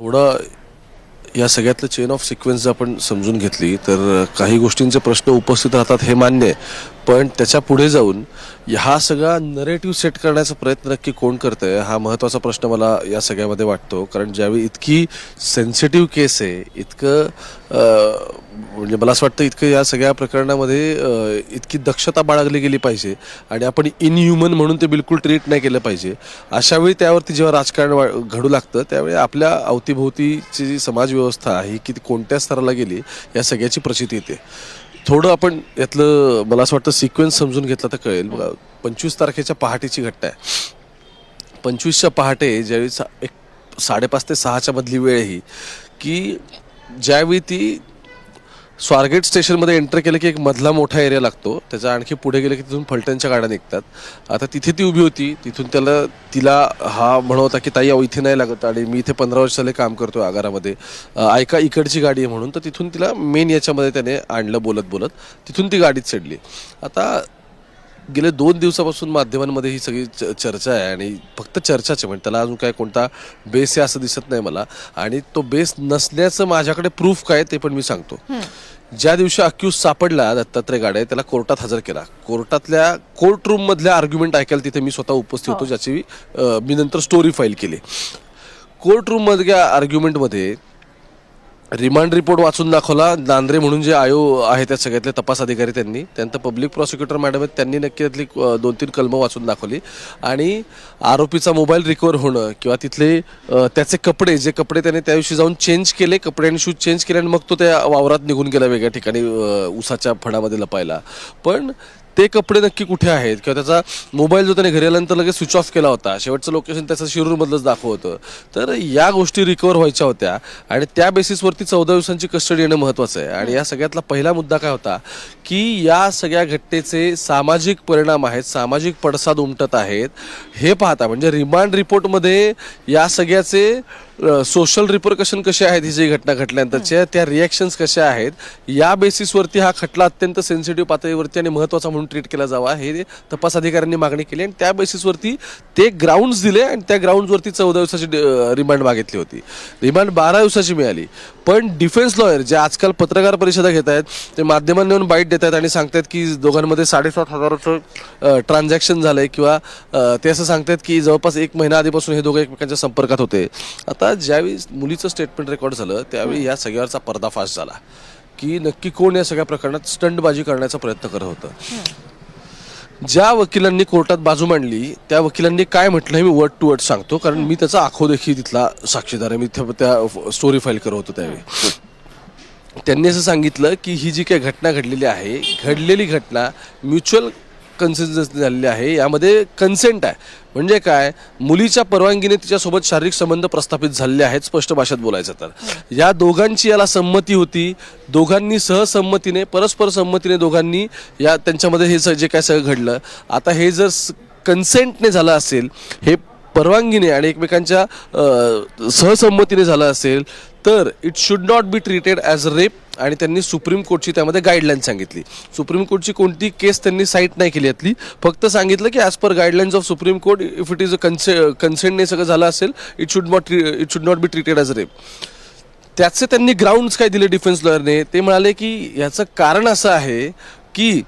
थोडं या सगळ्यातलं chain of sequence जर आपण समजून घेतली तर काही गोष्टींचे प्रश्न उपस्थित राहतात हे मान्य आहे. पण त्याच्या पुढे जाऊन हा सगळा नरेटिव्ह सेट करण्याचा प्रयत्न नक्की कोण करतंय हा महत्त्वाचा प्रश्न मला या सगळ्यामध्ये वाटतो. कारण ज्यावेळी इतकी सेन्सिटिव्ह केस आहे इतकं म्हणजे मला असं वाटतं इतकं या सगळ्या प्रकरणामध्ये इतकी दक्षता बाळगली गेली पाहिजे आणि आपण इनह्युमन म्हणून ते बिलकुल ट्रीट नाही केलं पाहिजे. अशावेळी त्यावरती जेव्हा राजकारण वा- घडू लागतं त्यावेळी आपल्या अवतीभोवतीची जी समाजव्यवस्था ही की कोणत्या स्तराला गेली या सगळ्याची प्रचिती येते. थोडं आपण यातलं मला असं वाटतं सिक्वेन्स समजून घेतला तर कळेल. बघा पंचवीस तारखेच्या पहाटेची घटना आहे. पंचवीसच्या पहाटे ज्यावेळी सा एक साडेपाच ते सहाच्या मधली वेळ ही की ज्यावेळी ती स्वारगेट स्टेशनमध्ये एंटर केलं की एक मधला मोठा एरिया लागतो. त्याचा आणखी पुढे गेलं की तिथून फलटणच्या गाड्या निघतात. आता तिथे ती उभी होती. तिथून त्याला तिला हा म्हणत होता की ताई इथे नाही लागत. आणि मी इथे पंधरा वर्ष झाले काम करतो आगारामध्ये. ऐका इकडची गाडी आहे म्हणून. तर तिथून तिला मेन याच्यामध्ये त्याने आणलं बोलत बोलत. तिथून ती गाडीत चढली. आता गेले दोन दिवसापासून माध्यमांमध्ये ही सगळी च- चर्चा आहे आणि फक्त चर्चाच आहे. म्हणजे त्याला अजून काय कोणता बेस आहे असं दिसत नाही मला. आणि तो बेस नसण्याचं माझ्याकडे प्रूफ काय ते पण मी सांगतो. ज्या दिवशी अक्यूज सापडला दत्तात्रय गाडे त्याला कोर्टात हजर केला. कोर्टातल्या कोर्ट रूम मधल्या आर्ग्युमेंट ऐकायला तिथे मी स्वतः उपस्थित होतो ज्याची अं, मी नंतर स्टोरी फाईल केली. कोर्ट रूम मधल्या आर्ग्युमेंटमध्ये रिमांड रिपोर्ट वाचून दाखवला. नांद्रे म्हणून जे आयो आहे त्या सगळ्यातले तपास अधिकारी त्यांनी. त्यानंतर पब्लिक प्रॉसिक्युटर मॅडम आहेत त्यांनी नक्की त्यातली दोन तीन कलमं वाचून दाखवली. आणि आरोपीचा मोबाईल रिकवर होणं किंवा तिथले त्याचे कपडे जे कपडे त्याने त्या दिवशी जाऊन चेंज केले कपडे आणि शूज चेंज केले आणि मग तो त्या वावरात निघून गेला वेगळ्या ठिकाणी उसाच्या फडामध्ये लपायला. पण ते कपडे नक्की कुठे आहेत? किंवा त्याचा मोबाईल जो त्याने घरी आल्यानंतर लगेच स्विच ऑफ केला होता शेवटचं लोकेशन त्याचं शिरूरमधलंच दाखवतं तर या गोष्टी रिकवर व्हायच्या होत्या आणि त्या बेसिसवरती चौदा दिवसांची कस्टडी येणं महत्त्वाचं आहे. आणि या सगळ्यातला पहिला मुद्दा काय होता? की या सगळ्या घटनेचे सामाजिक परिणाम आहेत सामाजिक पडसाद उमटत आहेत. हे पाहता म्हणजे रिमांड रिपोर्टमध्ये या सगळ्याचे सोशल रिपरकशन कसे आहेत ही जी घटना घडल्यानंतरच्या त्या रिॲक्शन्स कशा आहेत या बेसिसवरती हा खटला अत्यंत सेन्सिटिव्ह पातळीवरती आणि महत्त्वाचा म्हणून ट्रीट केला जावा हे तपास अधिकाऱ्यांनी मागणी केली आणि त्या बेसिसवरती ते ग्राउंड्स दिले आणि त्या ग्राउंड्सवरती चौदा दिवसाची रिमांड मागितली होती. रिमांड बारा दिवसाची मिळाली. पण डिफेन्स लॉयर जे आजकाल पत्रकार परिषदा घेत आहेत ते माध्यमांना येऊन बाईट देत आहेत आणि सांगतात की दोघांमध्ये साडेसात हजाराचं ट्रान्झॅक्शन झालं आहे किंवा ते असं सांगतात की जवळपास एक महिना आधीपासून हे दोघं एकमेकांच्या संपर्कात होते. आता ज्यावेळी मुलीचं स्टेटमेंट रेकॉर्ड झालं त्यावेळी या सगळ्यावरचा पर्दाफाश झाला की नक्की कोण या सगळ्या प्रकरणात स्टंटबाजी करण्याचा प्रयत्न करत होतं. ज्या वकिलांनी कोर्टात बाजू मांडली त्या वकिलांनी काय म्हटलं हे मी वर्ड टू वर्ड सांगतो कारण मी त्याचा आखो देखील तिथला साक्षीदार आहे. मी त्या- त्या स्टोरी फाईल करत होतो त्यावेळी. त्यांनी असं सांगितलं की ही जी काही घटना घडलेली आहे घडलेली घटना म्युच्युअल कन्सेन्स झालेली आहे. यामध्ये कन्सेंट आहे. म्हणजे काय? मुलीच्या परवानगीने तिच्यासोबत शारीरिक संबंध प्रस्थापित झालेले आहेत स्पष्ट भाषेत बोलायचं तर. या दोघांची याला संमती होती. दोघांनी सहसंमतीने परस्पर संमतीने दोघांनी या त्यांच्यामध्ये हे जे काय सगळं घडलं. आता हे जर कन्सेंटने झालं असेल हे परवानगीने आणि एकमेकांच्या सहसंमतीने झालं असेल तर it should not be treated as rape आणि त्यांनी सुप्रीम कोर्टची त्यामध्ये गाईडलाईन सांगितली. सुप्रीम कोर्टची कोणती केस त्यांनी साईट नाही केली यातली. फक्त सांगितलं की as per guidelines of supreme court if it is a कन्से कन्सेंटने सगळं झालं असेल it should not it should not be treated as rape त्याचे त्यांनी ग्राउंड्स काय दिले डिफेन्स लॉयरने ते म्हणाले की याचं कारण असं आहे की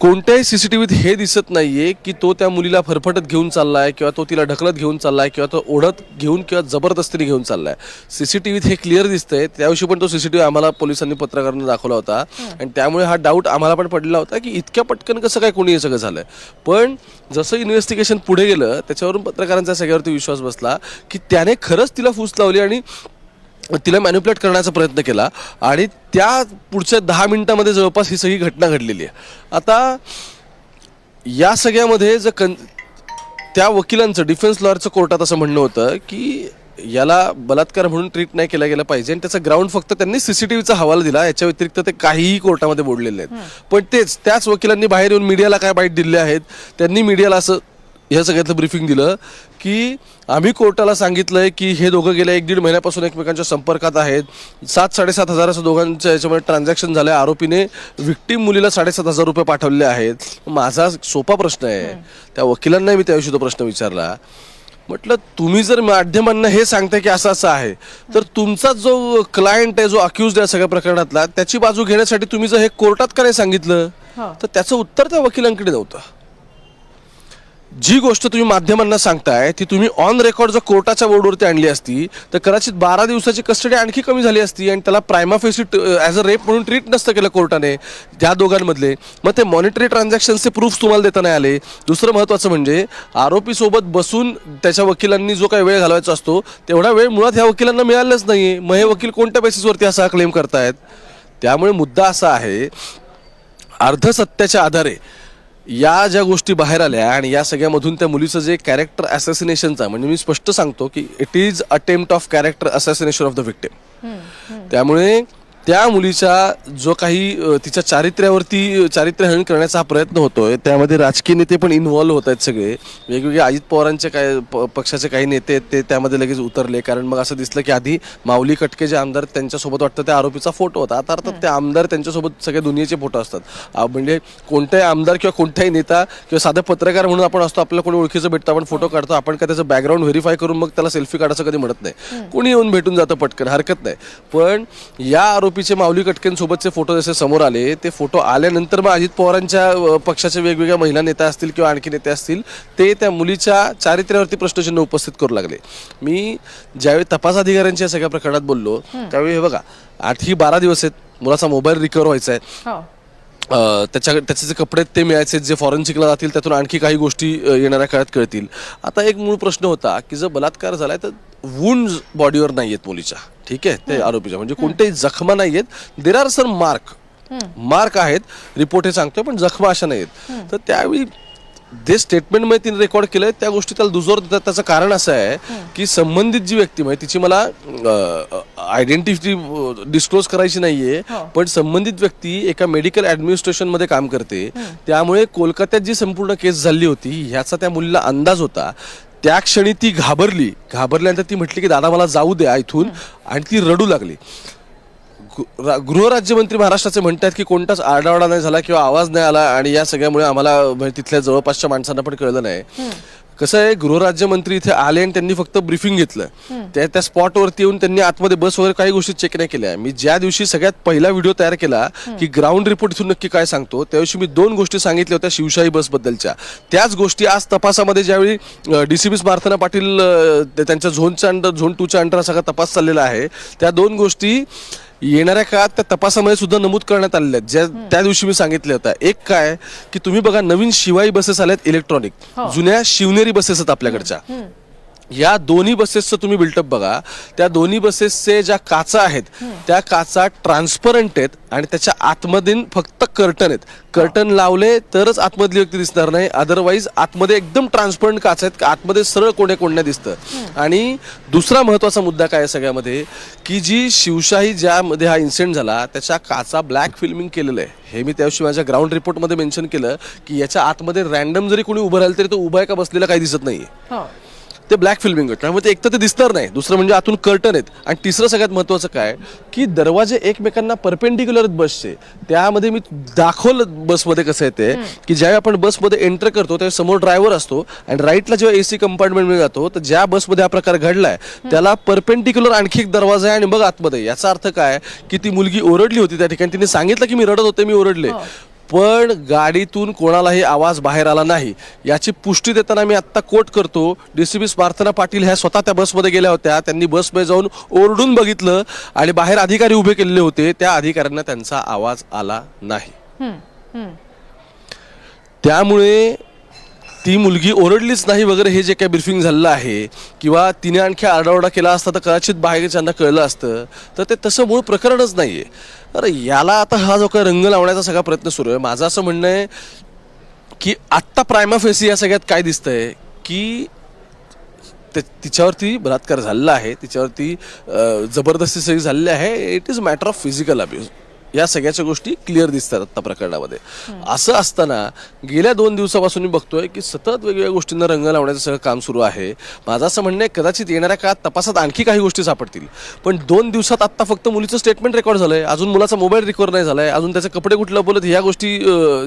कोणत्याही सी सी टी व्हीत हे दिसत नाहीये की तो त्या मुलीला फरफटत घेऊन चाललाय किंवा तो तिला ढकलत घेऊन चाललाय किंवा तो ओढत घेऊन किंवा जबरदस्तीने घेऊन चाललाय. सी सी टी व्हीत हे क्लिअर दिसतंय. त्याविषयी पण तो सी सी टी व्ही आम्हाला पोलिसांनी पत्रकारांना दाखवला होता. आणि त्यामुळे हा डाऊट आम्हाला पण पडलेला होता की इतक्या पटकन कसं काय कोणी हे सगळं झालंय. पण जसं इन्व्हेस्टिगेशन पुढे गेलं त्याच्यावरून पत्रकारांचा सगळ्यावरती विश्वास बसला की त्याने खरंच तिला फूस लावली आणि तिला मॅन्युप्लेट करण्याचा प्रयत्न केला आणि त्या पुढच्या दहा मिनिटामध्ये जवळपास ही सगळी घटना घडलेली आहे. आता या सगळ्यामध्ये जर कन त्या वकिलांचं डिफेन्स लॉयरचं कोर्टात असं म्हणणं होतं की याला बलात्कार म्हणून ट्रीट नाही केला गेला पाहिजे आणि त्याचा ग्राउंड फक्त त्यांनी सीसीटीव्हीचा हवाला दिला याच्या व्यतिरिक्त ते काहीही कोर्टामध्ये बोललेले आहेत पण तेच त्याच वकिलांनी बाहेर येऊन मीडियाला काय बाईट दिले आहेत त्यांनी मीडियाला असं ह्या सगळ्यातलं ब्रीफिंग दिलं की आम्ही कोर्टाला सांगितलंय की हे दोघं गेल्या एक दीड महिन्यापासून एकमेकांच्या संपर्कात आहेत. सात साडेसात हजाराचं दोघांच्या याच्यामध्ये ट्रान्झॅक्शन झालंय. आरोपीने विक्टीम मुलीला साडेसात हजार रुपये पाठवले आहेत. माझा सोपा प्रश्न आहे. त्या वकिलांना मी त्याविषयी तो प्रश्न विचारला. म्हटलं तुम्ही जर माध्यमांना हे सांगताय की असं असं आहे तर तुमचा जो क्लायंट आहे जो अक्युज आहे सगळ्या प्रकरणातला त्याची बाजू घेण्यासाठी तुम्ही जर हे कोर्टात का नाही सांगितलं? हो. तर त्याचं उत्तर त्या वकिलांकडे नव्हतं. जी गोष्ट तुम्ही माध्यमांना सांगताय ती तुम्ही ऑन रेकॉर्ड जर कोर्टाच्या बोर्डवरती आणली असती तर कदाचित बारा दिवसाची कस्टडी आणखी कमी झाली असती आणि त्याला prima facie as a rape म्हणून ट्रीट नसतं केलं कोर्टाने त्या दोघांमधले. मग ते मॉनिटरी ट्रान्झॅक्शनचे प्रूफ तुम्हाला देता नाही आले. दुसरं महत्त्वाचं म्हणजे आरोपीसोबत बसून त्याच्या वकिलांनी जो काही वेळ घालवायचा असतो तेवढा वेळ मुळात ह्या वकिलांना मिळालाच नाही मग हे वकील कोणत्या बेसिसवरती असा क्लेम करतायत? त्यामुळे मुद्दा असा आहे अर्धसत्याच्या आधारे या ज्या गोष्टी बाहेर आल्या आणि या सगळ्यामधून त्या मुलीचं जे कॅरेक्टर असॅसिनेशनचा म्हणजे मी स्पष्ट सांगतो की it is attempt of character assassination of the victim त्यामुळे त्या मुलीच्या जो काही तिच्या चारित्र्यावरती चारित्र्यहरण करण्याचा हा प्रयत्न होतोय. त्यामध्ये राजकीय नेते पण इन्व्हॉल्व्ह होत आहेत सगळे. वेगवेगळे अजित पवारांचे काय पक्षाचे काही नेते आहेत ते त्यामध्ये लगेच उतरले. कारण मग असं दिसलं की आधी माऊली कटके जे आमदार त्यांच्यासोबत वाटतं त्या आरोपीचा फोटो होता. आता अर्थात ते आमदार त्यांच्यासोबत सगळ्या दुनियेचे फोटो असतात. म्हणजे कोणताही आमदार किंवा कोणताही नेता किंवा साधा पत्रकार म्हणून आपण असतो आपल्याला कोणी ओळखीचं भेटतं आपण फोटो काढतो. आपण काय त्याचं बॅकग्राऊंड व्हेरीफाय करून मग त्याला सेल्फी काढायचं कधी म्हणत नाही. कोणी येऊन भेटून जातं पटकन हरकत नाही. पण या आरोपीचे माऊली कटकेंसोबतचे फोटो जसे समोर आले ते फोटो आल्यानंतर मग अजित पवारांच्या पक्षाच्या वेगवेगळ्या महिला नेत्या असतील किंवा आणखी नेते असतील ते त्या मुलीच्या चारित्र्यावरती प्रश्नचिन्ह उपस्थित करू लागले. मी ज्यावेळी तपास अधिकाऱ्यांच्या सगळ्या प्रकरणात बोललो त्यावेळी हे बघा आठ ही बारा दिवस आहेत मुलाचा मोबाईल रिकवर व्हायचा आहे. हो. त्याच्या त्याचे जे कपडे ते मिळायचे जे फॉरेन्सिकला जातील त्यातून आणखी काही गोष्टी येणाऱ्या काळात कळतील. आता एक मूळ प्रश्न होता की जर बलात्कार झालाय तर वुंड बॉडीवर नाही आहेत मुलीच्या. ठीक आहे? ते आरोपीच्या. म्हणजे कोणत्याही जखमा नाही आहेत there are scar mark mark आहेत. रिपोर्ट हे सांगतोय पण जखमा अशा नाही आहेत तर त्यावेळी जे स्टेटमेंटमध्ये तिने रेकॉर्ड केलंय त्या गोष्टी त्याला दुजोर देतात. त्याचं कारण असं आहे की संबंधित जी व्यक्ती म्हणजे तिची मला आयडेंटिटी डिस्क्लोज करायची नाहीये हो. पण संबंधित व्यक्ती एका मेडिकल ऍडमिनिस्ट्रेशनमध्ये काम करते. त्यामुळे कोलकात्यात जी संपूर्ण केस झाली होती ह्याचा त्या मुलीला अंदाज होता. त्या क्षणी ती घाबरली. घाबरल्यानंतर ती म्हटली की दादा मला जाऊ द्या इथून. आणि ती रडू लागली. गृ- रा- गृहराज्यमंत्री महाराष्ट्राचे म्हणतात की कोणताच आरडाओरडा नाही झाला किंवा आवाज नाही आला आणि या सगळ्यामुळे आम्हाला म्हणजे तिथल्या जवळपासच्या माणसांना पण कळलं नाही. कसं आहे गृहराज्यमंत्री इथे आले आणि त्यांनी फक्त ब्रिफिंग घेतलं. त्या त्या स्पॉटवरती येऊन त्यांनी आतमध्ये बस वगैरे काही गोष्टी चेक नाही केल्या. मी ज्या दिवशी सगळ्यात पहिला व्हिडिओ तयार केला की ग्राउंड रिपोर्ट इथून नक्की काय सांगतो त्या दिवशी मी दोन गोष्टी सांगितल्या होत्या शिवशाही बसबद्दलच्या त्याच गोष्टी आज तपासामध्ये ज्यावेळी D C B Prarthana Patil त्यांच्या झोनच्या अंडर झोन टूच्या अंडर सगळा तपास चाललेला आहे. त्या दोन गोष्टी येणाऱ्या काळात त्या तपासामध्ये सुद्धा नमूद करण्यात आलेल्या आहेत. ज्या त्या दिवशी मी सांगितल्या होत्या एक काय की तुम्ही बघा नवीन शिवाई बसेस आल्यात इलेक्ट्रॉनिक जुन्या शिवनेरी बसेस आहेत आपल्याकडच्या. या दोन्ही बसेसचं तुम्ही बिल्टअप बघा. त्या दोन्ही बसेसचे ज्या काचा आहेत त्या काचा ट्रान्सपरंट आहेत आणि त्याच्या आतमध्ये फक्त कर्टन आहेत. कर्टन लावले तरच आतमधली व्यक्ती दिसणार नाही. अदरवाईज आतमध्ये एकदम ट्रान्सपरंट काच आहेत. आतमध्ये सरळ कोण्या कोण्या दिसतं. आणि दुसरा महत्त्वाचा मुद्दा काय आहे सगळ्यामध्ये की जी शिवशाही ज्यामध्ये हा इन्सिडेंट झाला त्याच्या काचा ब्लॅक फिल्मिंग केलेलं आहे. हे मी त्याविषयी माझ्या ग्राउंड रिपोर्टमध्ये मेन्शन केलं की याच्या आतमध्ये रॅन्डम जरी कोणी उभं राहिलं तरी तो उभा आहे का बसलेला काही दिसत नाहीये. हो. ते ब्लॅक फिल्मिंग आहे त्यामुळे ते एक तर ते दिसणार नाही. दुसरं म्हणजे आतून कर्टन आहेत. आणि तिसरं सगळ्यात महत्वाचं काय? की दरवाजे एकमेकांना परपेंडिक्युलर बसचे त्यामध्ये मी दाखवलं बसमध्ये कसं येते की ज्यावेळी आपण बसमध्ये एंटर करतो त्यावेळी समोर ड्रायव्हर असतो आणि राईटला जेव्हा एसी कंपार्टमेंटमध्ये जातो तर ज्या बसमध्ये हा प्रकार घडलाय त्याला परपेंडिक्युलर आणखी एक दरवाजा आहे आणि मग आतमध्ये. याचा अर्थ काय? की ती मुलगी ओरडली होती त्या ठिकाणी. तिने सांगितलं की मी रडत होते मी ओरडले. पण गाडीतून कोणालाही आवाज बाहेर आला नाही. याची पुष्टी देताना मी आत्ता कोट करतो. डीसीबी प्रार्थना पाटील ह्या स्वतः त्या बसमध्ये गेल्या होत्या. त्यांनी बसमध्ये जाऊन ओरडून बघितलं आणि बाहेर अधिकारी उभे केलेले होते. त्या अधिकाऱ्यांना त्यांचा आवाज आला नाही. त्यामुळे ती मुलगी ओरडलीच नाही वगैरे हे जे काही ब्रिफिंग झालेलं आहे किंवा तिने आणखी आरडाओरडा केला असता तर कदाचित बाहेरच्यांना कळलं असतं तर ते तसं मूळ प्रकरणच नाही आहे अरे याला आता हा जो काही रंग लावण्याचा सगळा प्रयत्न सुरू आहे. माझं असं म्हणणं आहे की आत्ता प्रायमा फेसी या सगळ्यात काय दिसतंय की ते- तिच्यावरती बलात्कार झालेला आहे तिच्यावरती जबरदस्ती सगळी झालेली आहे. It is matter of physical abuse या सगळ्याच्या गोष्टी क्लिअर दिसतात आता प्रकरणामध्ये. असं असताना गेल्या दोन दिवसापासून मी बघतोय की सतत वेगवेगळ्या गोष्टींना रंग लावण्याचं सगळं काम सुरू आहे. माझं असं म्हणणं आहे कदाचित येणाऱ्या काळात तपासात आणखी काही गोष्टी सापडतील. पण दोन दिवसात आत्ता फक्त मुलीचं स्टेटमेंट रेकॉर्ड झालंय अजून मुलाचा मोबाईल रिकवर नाही झालाय अजून त्याचे कपडे कुठलं बोलत ह्या गोष्टी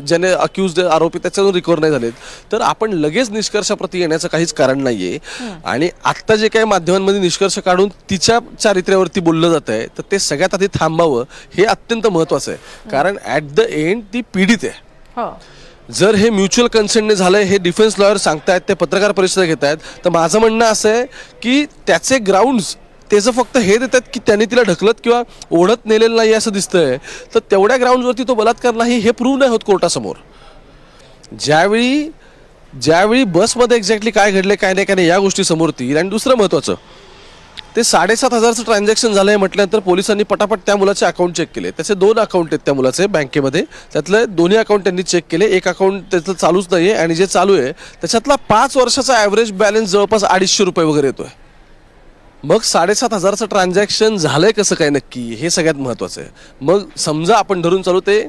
ज्याने अक्युज आरोपी त्याच्यातून रिकवर नाही झालेत. तर आपण लगेच निष्कर्षाप्रती येण्याचं काहीच कारण नाहीये. आणि आत्ता जे काही माध्यमांमध्ये निष्कर्ष काढून तिच्या चारित्र्यावरती बोललं जात आहे तर ते सगळ्यात आधी थांबावं हे अत्यंत महत्वाचं आहे. कारण ऍट द एंड ती पीडित आहे. हो. जर हे म्युच्युअल कन्सेंटने झालंय हे डिफेन्स लॉयर सांगतायत ते पत्रकार परिषद घेत आहेत तर माझं म्हणणं असं आहे की त्याचे ग्राउंड्स त्याचं फक्त हे देतात की त्यांनी तिला ढकलत किंवा ओढत नेलेलं नाही असं दिसतंय तर तेवढ्या ग्राउंडवरती तो बलात्कार नाही हे प्रूव्ह नाही होत कोर्टासमोर. ज्यावेळी ज्यावेळी बसमध्ये एक्झॅक्टली काय घडले काय नाही काय नाही या गोष्टी समोर येतील. आणि दुसरं महत्त्वाचं ते साडेसात हजारचं ट्रान्झॅक्शन झालंय म्हटल्यानंतर पोलिसांनी पटापट त्या मुलाचे अकाउंट चेक केले. त्याचे दोन अकाउंट आहेत त्या मुलाचे बँकेमध्ये त्यातले दोन्ही अकाउंट त्यांनी चेक केले. एक अकाउंट त्याचं चालूच नाही आहे आणि जे चालू आहे त्याच्यातला पाच वर्षाचा ॲव्हरेज बॅलन्स जवळपास अडीचशे रुपये वगैरे येतोय. मग साडेसात हजारचं ट्रान्झॅक्शन झालंय कसं काय नक्की? हे सगळ्यात महत्वाचं आहे. मग समजा आपण धरून चालू ते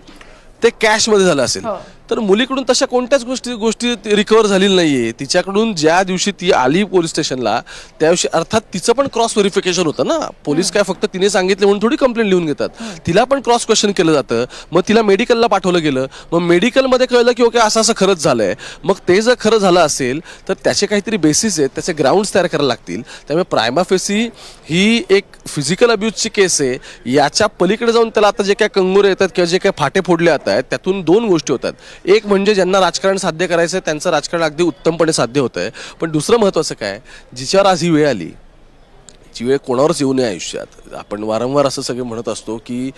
ते कॅशमध्ये झालं असेल. हो. तर मुलीकडून तशा कोणत्याच गोष्टी गोष्टी रिकवर झालेली नाहीये. तिच्याकडून ज्या दिवशी ती आली पोलीस स्टेशनला त्या दिवशी अर्थात तिचं पण क्रॉस व्हेरिफिकेशन होतं ना. पोलीस काय फक्त तिने सांगितले म्हणून थोडी कंप्लेंट लिहून घेतात. तिला पण क्रॉस क्वेश्चन केलं जातं. मग तिला मेडिकलला पाठवलं गेलं. मग मेडिकलमध्ये कळलं की ओके असं असं खरंच झालंय. मग ते जर खरं झालं असेल तर त्याचे काहीतरी बेसिस आहेत. त्याचे ग्राउंड्स तयार करायला लागतील. त्यामुळे प्रायमा फेसी ही एक फिजिकल अब्यूजची केस आहे. याच्या पलीकडे जाऊन त्याला आता जे काय कंगोरे येतात किंवा जे काय फाटे फोडले जात आहेत त्यातून दोन गोष्टी होतात. एक म्हणजे ज्यांना राजकारण साध्य करायचं आहे त्यांचं राजकारण अगदी उत्तमपणे साध्य होत आहे पण दुसरं महत्त्वाचं काय? जिच्यावर आज ही वेळ आली जी वेळ कोणावरच येऊ नये आयुष्यात. आपण वारंवार असं सगळे म्हणत असतो की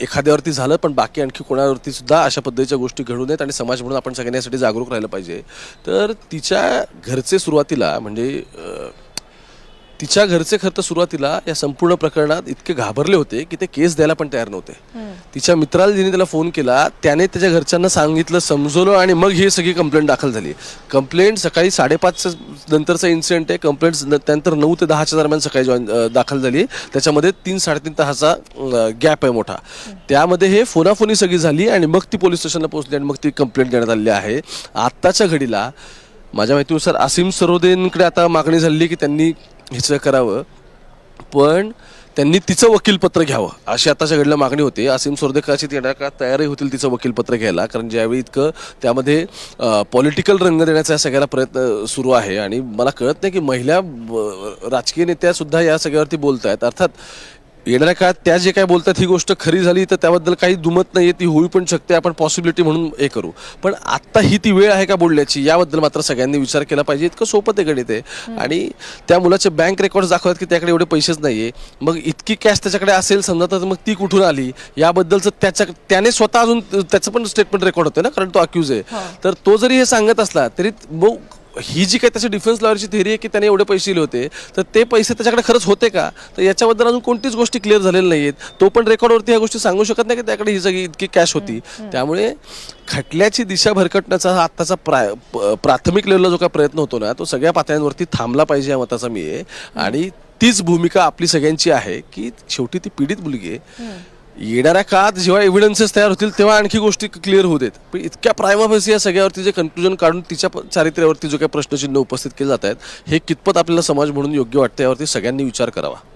एखाद्यावरती झालं पण बाकी आणखी कोणावरती सुद्धा अशा पद्धतीच्या गोष्टी घडू नयेत आणि समाज म्हणून आपण सगळ्यांसाठी जागरूक राहिलं पाहिजे. तर तिच्या घरचे सुरुवातीला म्हणजे तिच्या घरचे खरं तर सुरुवातीला या संपूर्ण प्रकरणात इतके घाबरले होते की ते केस द्यायला पण तयार नव्हते. तिच्या मित्राला जिने त्याला फोन केला त्याने त्याच्या घरच्यांना सांगितलं समजवलं आणि मग ही सगळी कंप्लेंट दाखल झाली. कंप्लेंट सकाळी साडेपाच नंतरचा इन्सिडेंट आहे. कंप्लेंट त्यानंतर नऊ ते दहाच्या दरम्यान सकाळी जॉईन दाखल झाली. त्याच्यामध्ये तीन साडेतीन तासाचा गॅप आहे मोठा. त्यामध्ये हे फोनाफोनी सगळी झाली आणि मग ती पोलीस स्टेशनला पोहोचली आणि मग ती कंप्लेंट देण्यात आलेली आहे. आत्ताच्या घडीला माझ्या माहितीनुसार आसिम सरोदेंकडे आता मागणी झाली की त्यांनी हिचं करावं. पण त्यांनी तिचं वकीलपत्र घ्यावं. अशी आताच्या घडल्या मागणी होती. असीम सोर्देकाची येणार का? तयारही होतील तिचं वकीलपत्र घ्यायला. कारण ज्यावेळी इतकं त्यामध्ये पॉलिटिकल रंग देण्याचा सगळ्याला प्रयत्न सुरू आहे. आणि मला कळत नाही की महिला राजकीय नेत्यासुद्धा या सगळ्यावरती बोलत आहेत अर्थात येणाऱ्या काळात त्या जे काय बोलतात ही गोष्ट खरी झाली तर त्याबद्दल काही दुमत नाहीये ती होऊ पण शकते आपण पॉसिबिलिटी म्हणून हे करू. पण आत्ता ही ती वेळ आहे का बोलण्याची याबद्दल मात्र सगळ्यांनी विचार केला पाहिजे. इतकं सोपं ते गणित आहे. आणि त्या मुलाचे बँक रेकॉर्ड दाखवतात की त्याकडे एवढे पैसेच नाहीये. मग इतकी कॅश त्याच्याकडे असेल समजा तर मग ती कुठून आली? याबद्दलचं त्याच्या त्याने स्वतः अजून त्याचं पण स्टेटमेंट रेकॉर्ड होते ना कारण तो अक्यूज आहे. तर तो जरी हे सांगत असला तरी मग ही जी काही त्याची डिफेन्स लॉयरची थेरी आहे की त्याने एवढे पैसे दिले होते तर ते पैसे त्याच्याकडे खरंच होते का? तर याच्याबद्दल अजून कोणतीच गोष्टी क्लिअर झालेल्या नाहीयेत. तो पण रेकॉर्डवरती ह्या गोष्टी सांगू शकत नाही की त्याकडे ही सगळी इतकी कॅश होती. त्यामुळे खटल्याची दिशा भरकटण्याचा हा आत्ताचा प्रा प्राथमिक लेवलला जो काही प्रयत्न होतो ना तो सगळ्या पातळ्यांवरती थांबला पाहिजे या मताचा मी आहे. आणि तीच भूमिका आपली सगळ्यांची आहे की शेवटी ती पीडित मुलगी आहे. येणाऱ्या काळात जेव्हा एव्हिडन्सेस तयार होतील तेव्हा आणखी गोष्टी क्लिअर होऊ देत. पण इतक्या प्रायमाफेसी या सगळ्यावरती जे कन्क्लुजन काढून तिच्या चारित्र्यावरती जो काही प्रश्नचिन्ह उपस्थित केले जात आहेत हे कितपत आपल्याला समाज म्हणून योग्य वाटतं यावरती सगळ्यांनी विचार करावा.